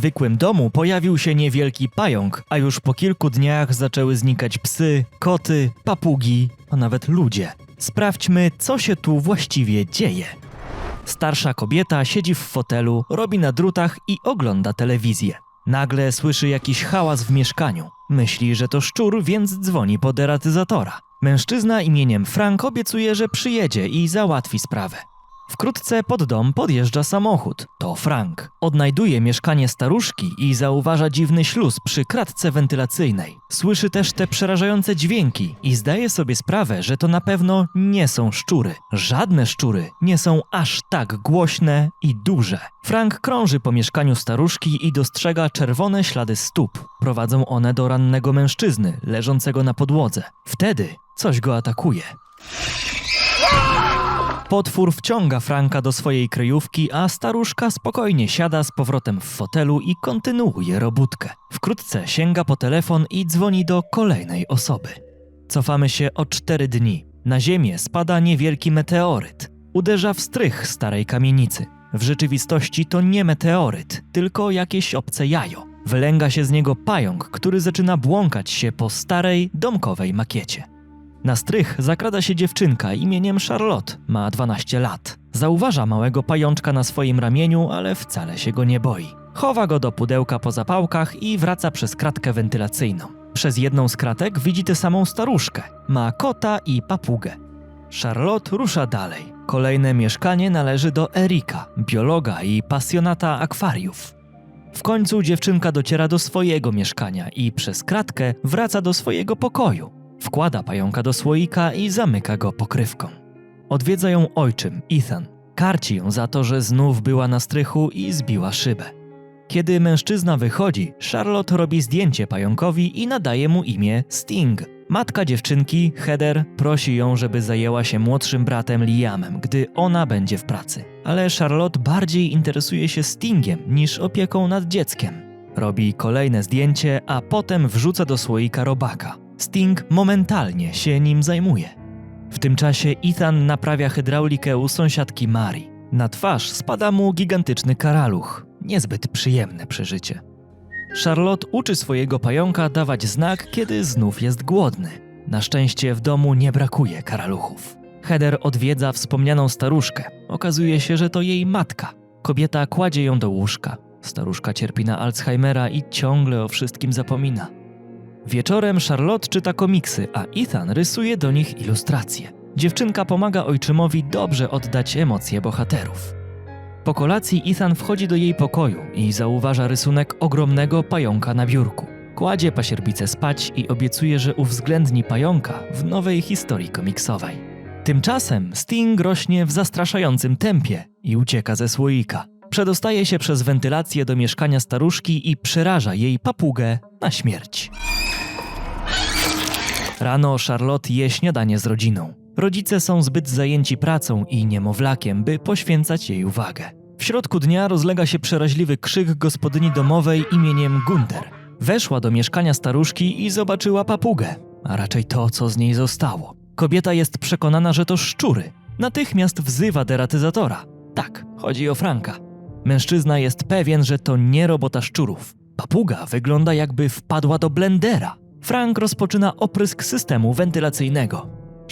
zwykłym domu pojawił się niewielki pająk, a już po kilku dniach zaczęły znikać psy, koty, papugi, a nawet ludzie. Sprawdźmy, co się tu właściwie dzieje. Starsza kobieta siedzi w fotelu, robi na drutach i ogląda telewizję. Nagle słyszy jakiś hałas w mieszkaniu. Myśli, że to szczur, więc dzwoni po deratyzatora. Mężczyzna imieniem Frank obiecuje, że przyjedzie i załatwi sprawę. Wkrótce pod dom podjeżdża samochód. To Frank. Odnajduje mieszkanie staruszki i zauważa dziwny śluz przy kratce wentylacyjnej. Słyszy też te przerażające dźwięki i zdaje sobie sprawę, że to na pewno nie są szczury. Żadne szczury nie są aż tak głośne i duże. Frank krąży po mieszkaniu staruszki i dostrzega czerwone ślady stóp. Prowadzą one do rannego mężczyzny leżącego na podłodze. Wtedy coś go atakuje. Potwór wciąga Franka do swojej kryjówki, a staruszka spokojnie siada z powrotem w fotelu i kontynuuje robótkę. Wkrótce sięga po telefon i dzwoni do kolejnej osoby. Cofamy się o cztery dni. Na ziemię spada niewielki meteoryt. Uderza w strych starej kamienicy. W rzeczywistości to nie meteoryt, tylko jakieś obce jajo. Wylęga się z niego pająk, który zaczyna błąkać się po starej, domkowej makiecie. Na strych zakrada się dziewczynka imieniem Charlotte, ma 12 lat. Zauważa małego pajączka na swoim ramieniu, ale wcale się go nie boi. Chowa go do pudełka po zapałkach i wraca przez kratkę wentylacyjną. Przez jedną z kratek widzi tę samą staruszkę. Ma kota i papugę. Charlotte rusza dalej. Kolejne mieszkanie należy do Erika, biologa i pasjonata akwariów. W końcu dziewczynka dociera do swojego mieszkania i przez kratkę wraca do swojego pokoju. Wkłada pająka do słoika i zamyka go pokrywką. Odwiedza ją ojczym, Ethan. Karci ją za to, że znów była na strychu i zbiła szybę. Kiedy mężczyzna wychodzi, Charlotte robi zdjęcie pająkowi i nadaje mu imię Sting. Matka dziewczynki, Heather, prosi ją, żeby zajęła się młodszym bratem Liamem, gdy ona będzie w pracy. Ale Charlotte bardziej interesuje się Stingiem niż opieką nad dzieckiem. Robi kolejne zdjęcie, a potem wrzuca do słoika robaka. Sting momentalnie się nim zajmuje. W tym czasie Ethan naprawia hydraulikę u sąsiadki Mari. Na twarz spada mu gigantyczny karaluch. Niezbyt przyjemne przeżycie. Charlotte uczy swojego pająka dawać znak, kiedy znów jest głodny. Na szczęście w domu nie brakuje karaluchów. Heather odwiedza wspomnianą staruszkę. Okazuje się, że to jej matka. Kobieta kładzie ją do łóżka. Staruszka cierpi na Alzheimera i ciągle o wszystkim zapomina. Wieczorem Charlotte czyta komiksy, a Ethan rysuje do nich ilustracje. Dziewczynka pomaga ojczymowi dobrze oddać emocje bohaterów. Po kolacji Ethan wchodzi do jej pokoju i zauważa rysunek ogromnego pająka na biurku. Kładzie pasierbicę spać i obiecuje, że uwzględni pająka w nowej historii komiksowej. Tymczasem Sting rośnie w zastraszającym tempie i ucieka ze słoika. Przedostaje się przez wentylację do mieszkania staruszki i przeraża jej papugę na śmierć. Rano Charlotte je śniadanie z rodziną. Rodzice są zbyt zajęci pracą i niemowlakiem, by poświęcać jej uwagę. W środku dnia rozlega się przeraźliwy krzyk gospodyni domowej imieniem Gunther. Weszła do mieszkania staruszki i zobaczyła papugę, a raczej to, co z niej zostało. Kobieta jest przekonana, że to szczury. Natychmiast wzywa deratyzatora. Tak, chodzi o Franka. Mężczyzna jest pewien, że to nie robota szczurów. Papuga wygląda jakby wpadła do blendera. Frank rozpoczyna oprysk systemu wentylacyjnego.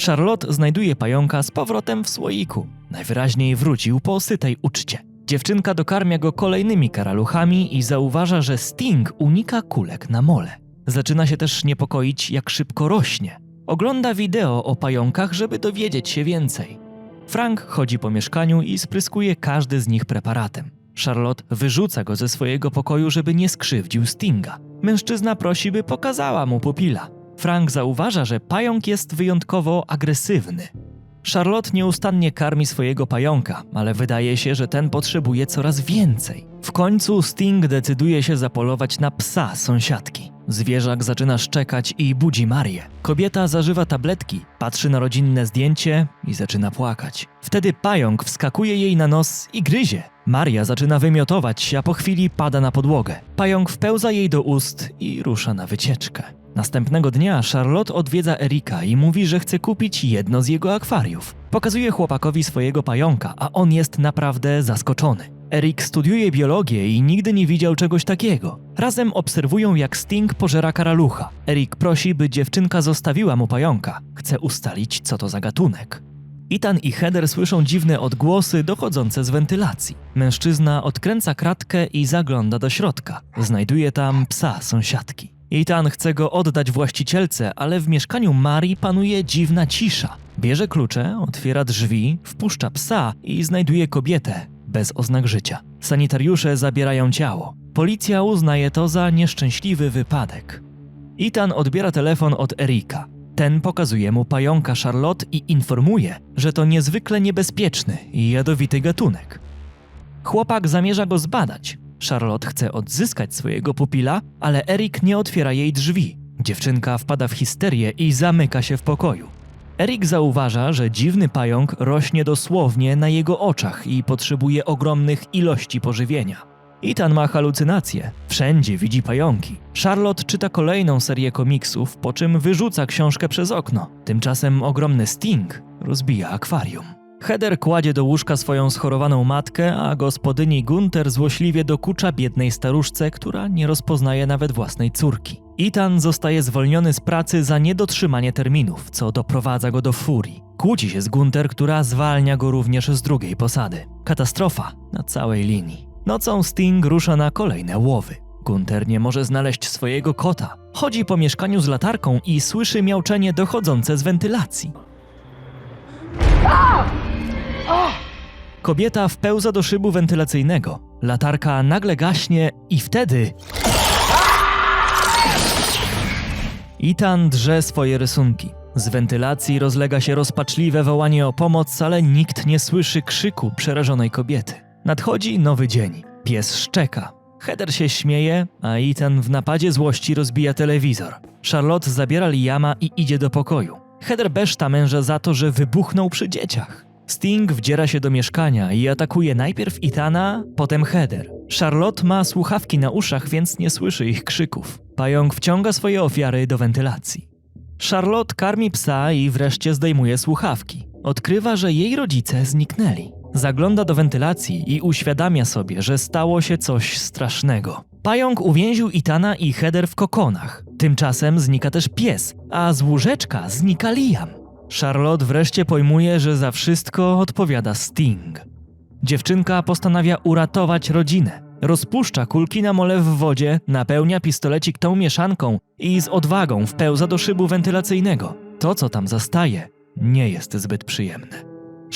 Charlotte znajduje pająka z powrotem w słoiku. Najwyraźniej wrócił po sytej uczcie. Dziewczynka dokarmia go kolejnymi karaluchami i zauważa, że Sting unika kulek na mole. Zaczyna się też niepokoić, jak szybko rośnie. Ogląda wideo o pająkach, żeby dowiedzieć się więcej. Frank chodzi po mieszkaniu i spryskuje każdy z nich preparatem. Charlotte wyrzuca go ze swojego pokoju, żeby nie skrzywdził Stinga. Mężczyzna prosi, by pokazała mu pupila. Frank zauważa, że pająk jest wyjątkowo agresywny. Charlotte nieustannie karmi swojego pająka, ale wydaje się, że ten potrzebuje coraz więcej. W końcu Sting decyduje się zapolować na psa sąsiadki. Zwierzak zaczyna szczekać i budzi Marię. Kobieta zażywa tabletki, patrzy na rodzinne zdjęcie i zaczyna płakać. Wtedy pająk wskakuje jej na nos i gryzie. Maria zaczyna wymiotować, a po chwili pada na podłogę. Pająk wpełza jej do ust i rusza na wycieczkę. Następnego dnia Charlotte odwiedza Erika i mówi, że chce kupić jedno z jego akwariów. Pokazuje chłopakowi swojego pająka, a on jest naprawdę zaskoczony. Eric studiuje biologię i nigdy nie widział czegoś takiego. Razem obserwują, jak Sting pożera karalucha. Eric prosi, by dziewczynka zostawiła mu pająka. Chce ustalić, co to za gatunek. Ethan i Heather słyszą dziwne odgłosy dochodzące z wentylacji. Mężczyzna odkręca kratkę i zagląda do środka. Znajduje tam psa sąsiadki. Ethan chce go oddać właścicielce, ale w mieszkaniu Marii panuje dziwna cisza. Bierze klucze, otwiera drzwi, wpuszcza psa i znajduje kobietę bez oznak życia. Sanitariusze zabierają ciało. Policja uznaje to za nieszczęśliwy wypadek. Ethan odbiera telefon od Erika. Ten pokazuje mu pająka Charlotte i informuje, że to niezwykle niebezpieczny i jadowity gatunek. Chłopak zamierza go zbadać. Charlotte chce odzyskać swojego pupila, ale Erik nie otwiera jej drzwi. Dziewczynka wpada w histerię i zamyka się w pokoju. Erik zauważa, że dziwny pająk rośnie dosłownie na jego oczach i potrzebuje ogromnych ilości pożywienia. Ethan ma halucynacje. Wszędzie widzi pająki. Charlotte czyta kolejną serię komiksów, po czym wyrzuca książkę przez okno. Tymczasem ogromny Sting rozbija akwarium. Heather kładzie do łóżka swoją schorowaną matkę, a gospodyni Gunther złośliwie dokucza biednej staruszce, która nie rozpoznaje nawet własnej córki. Ethan zostaje zwolniony z pracy za niedotrzymanie terminów, co doprowadza go do furii. Kłóci się z Gunther, która zwalnia go również z drugiej posady. Katastrofa na całej linii. Nocą Sting rusza na kolejne łowy. Gunther nie może znaleźć swojego kota. Chodzi po mieszkaniu z latarką i słyszy miauczenie dochodzące z wentylacji. Kobieta wpełza do szybu wentylacyjnego. Latarka nagle gaśnie i wtedy... Ethan drze swoje rysunki. Z wentylacji rozlega się rozpaczliwe wołanie o pomoc, ale nikt nie słyszy krzyku przerażonej kobiety. Nadchodzi nowy dzień. Pies szczeka. Heather się śmieje, a Ethan w napadzie złości rozbija telewizor. Charlotte zabiera Liama i idzie do pokoju. Heather beszta męża za to, że wybuchnął przy dzieciach. Sting wdziera się do mieszkania i atakuje najpierw Ethana, potem Heather. Charlotte ma słuchawki na uszach, więc nie słyszy ich krzyków. Pająk wciąga swoje ofiary do wentylacji. Charlotte karmi psa i wreszcie zdejmuje słuchawki. Odkrywa, że jej rodzice zniknęli. Zagląda do wentylacji i uświadamia sobie, że stało się coś strasznego. Pająk uwięził Itana i Heather w kokonach. Tymczasem znika też pies, a z łóżeczka znika Liam. Charlotte wreszcie pojmuje, że za wszystko odpowiada Sting. Dziewczynka postanawia uratować rodzinę. Rozpuszcza kulki na mole w wodzie, napełnia pistolecik tą mieszanką i z odwagą wpełza do szybu wentylacyjnego. To, co tam zastaje, nie jest zbyt przyjemne.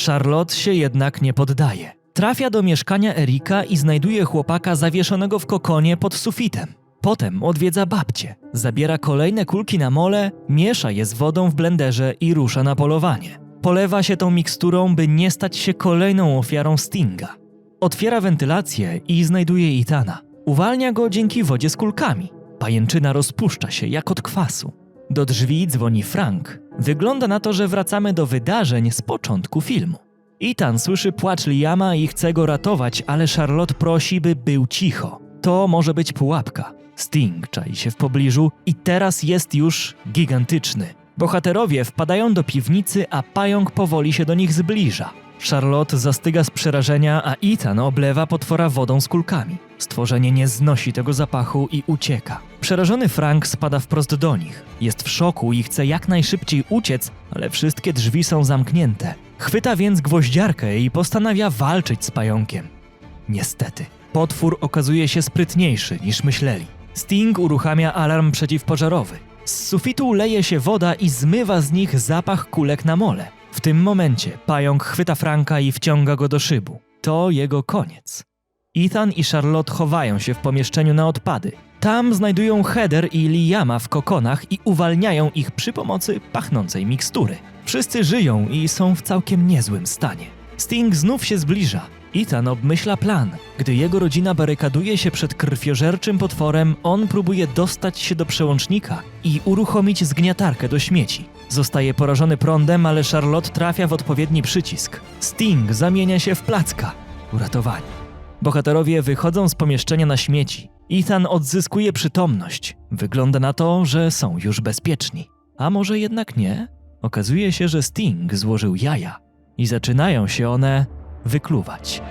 Charlotte się jednak nie poddaje. Trafia do mieszkania Erika i znajduje chłopaka zawieszonego w kokonie pod sufitem. Potem odwiedza babcię, zabiera kolejne kulki na mole, miesza je z wodą w blenderze i rusza na polowanie. Polewa się tą miksturą, by nie stać się kolejną ofiarą Stinga. Otwiera wentylację i znajduje Itana. Uwalnia go dzięki wodzie z kulkami. Pajęczyna rozpuszcza się jak od kwasu. Do drzwi dzwoni Frank. Wygląda na to, że wracamy do wydarzeń z początku filmu. Ethan słyszy płacz Liama i chce go ratować, ale Charlotte prosi, by był cicho. To może być pułapka. Sting czai się w pobliżu i teraz jest już gigantyczny. Bohaterowie wpadają do piwnicy, a pająk powoli się do nich zbliża. Charlotte zastyga z przerażenia, a Ethan oblewa potwora wodą z kulkami. Stworzenie nie znosi tego zapachu i ucieka. Przerażony Frank spada wprost do nich. Jest w szoku i chce jak najszybciej uciec, ale wszystkie drzwi są zamknięte. Chwyta więc gwoździarkę i postanawia walczyć z pająkiem. Niestety, potwór okazuje się sprytniejszy niż myśleli. Sting uruchamia alarm przeciwpożarowy. Z sufitu leje się woda i zmywa z nich zapach kulek na mole. W tym momencie pająk chwyta Franka i wciąga go do szybu. To jego koniec. Ethan i Charlotte chowają się w pomieszczeniu na odpady. Tam znajdują Heather i Liama w kokonach i uwalniają ich przy pomocy pachnącej mikstury. Wszyscy żyją i są w całkiem niezłym stanie. Sting znów się zbliża. Ethan obmyśla plan. Gdy jego rodzina barykaduje się przed krwiożerczym potworem, on próbuje dostać się do przełącznika i uruchomić zgniatarkę do śmieci. Zostaje porażony prądem, ale Charlotte trafia w odpowiedni przycisk. Sting zamienia się w placka. Uratowani. Bohaterowie wychodzą z pomieszczenia na śmieci. Ethan odzyskuje przytomność. Wygląda na to, że są już bezpieczni. A może jednak nie? Okazuje się, że Sting złożył jaja i zaczynają się one wykluwać.